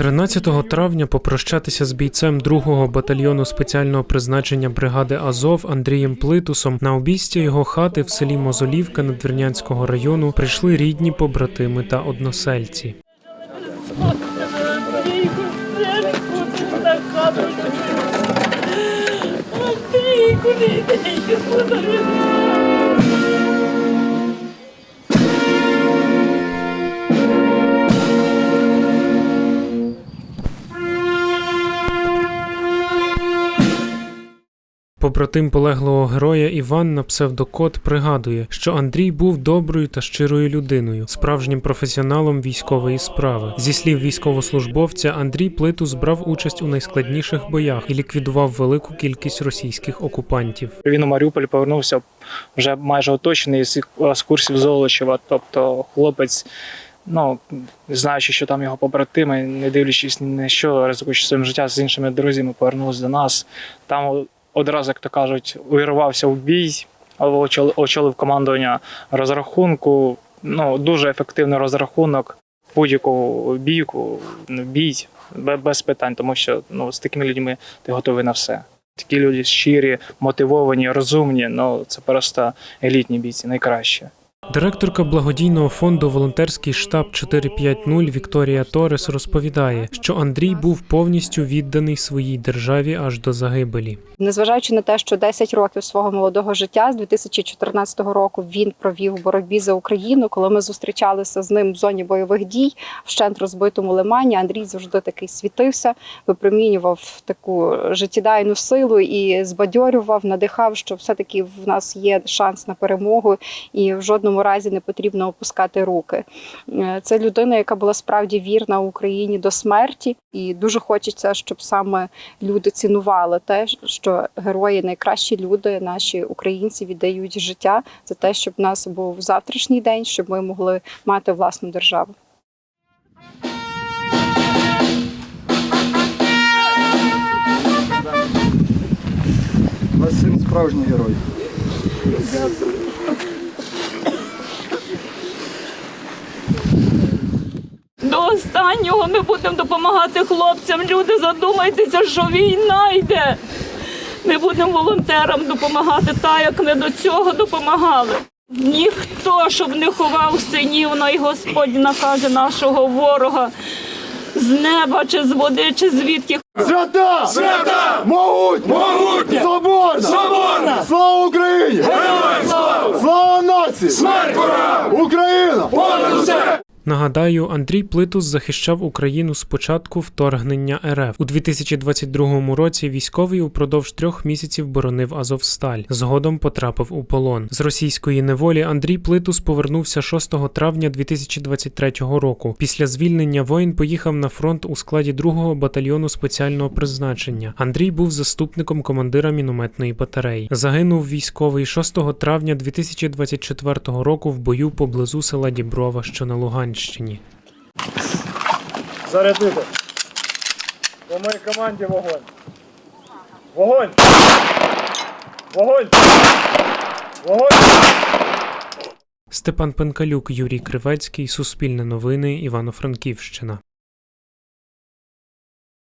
13 травня попрощатися з бійцем 2-го батальйону спеціального призначення бригади Азов Андрієм Плитусом на обійстя його хати в селі Мозолівка Надвірнянського району прийшли рідні побратими та односельці. Андрійку, синку, ти Побратим полеглого героя Іван на псевдокот пригадує, що Андрій був доброю та щирою людиною, справжнім професіоналом військової справи. Зі слів військовослужбовця, Андрій Плитус брав участь у найскладніших боях і ліквідував велику кількість російських окупантів. Він у Маріуполь повернувся вже майже оточений з курсів Золочева. Тобто хлопець, ну знаючи, що там його побратими, не дивлячись ні на що, ризикуючи своїм життям з іншими друзями, повернулися до нас. Там одразу, як то кажуть, увірвався в бій, очолив, очолив командування розрахунку. Ну, дуже ефективний розрахунок. Будь-яку бійку, ну, бій без питань, тому що ну, з такими людьми ти готовий на все. Такі люди щирі, мотивовані, розумні. Ну це просто елітні бійці, найкращі. Директорка благодійного фонду Волонтерський штаб 450 Вікторія Торес розповідає, що Андрій був повністю відданий своїй державі аж до загибелі. Незважаючи на те, що 10 років свого молодого життя з 2014 року він провів у боротьбі за Україну. Коли ми зустрічалися з ним в зоні бойових дій в щент розбитому лимані, Андрій завжди такий світився, випромінював таку життєдайну силу і збадьорював, надихав, що все-таки в нас є шанс на перемогу, і в жодному разі не потрібно опускати руки. Е, Це людина, яка була справді вірна Україні до смерті, і дуже хочеться, щоб саме люди цінували те, що герої найкращі люди, наші українці віддають життя за те, щоб в нас був завтрашній день, щоб ми могли мати власну державу. У вас син справжній герой. До останнього ми будемо допомагати хлопцям. Люди, задумайтеся, що війна йде. Ми будемо волонтерам допомагати так, як ми до цього допомагали. Ніхто, щоб не ховав синів, най Господь накаже нашого ворога з неба, чи з води, чи звідки. Свята! Свята! Могутня! Могутня! Соборна! Соборна! Слава Україні! Героям слава! Слава нації! Смерть ворогам! Україна! Понад усе! Нагадаю, Андрій Плитус захищав Україну з початку вторгнення РФ у 2022 році. Військовий упродовж трьох місяців боронив Азовсталь. Згодом потрапив у полон. З російської неволі Андрій Плитус повернувся 6 травня 2023 року. Після звільнення воїн поїхав на фронт у складі 2-го батальйону спеціального призначення. Андрій був заступником командира мінометної батареї. Загинув військовий 6 травня 2024 року в бою поблизу села Діброва, що на Луганщині. Зарядити! По моїй команді вогонь! Вогонь! Вогонь! Вогонь! Степан Пенкалюк, Юрій Кривецький, Суспільне новини, Івано-Франківщина.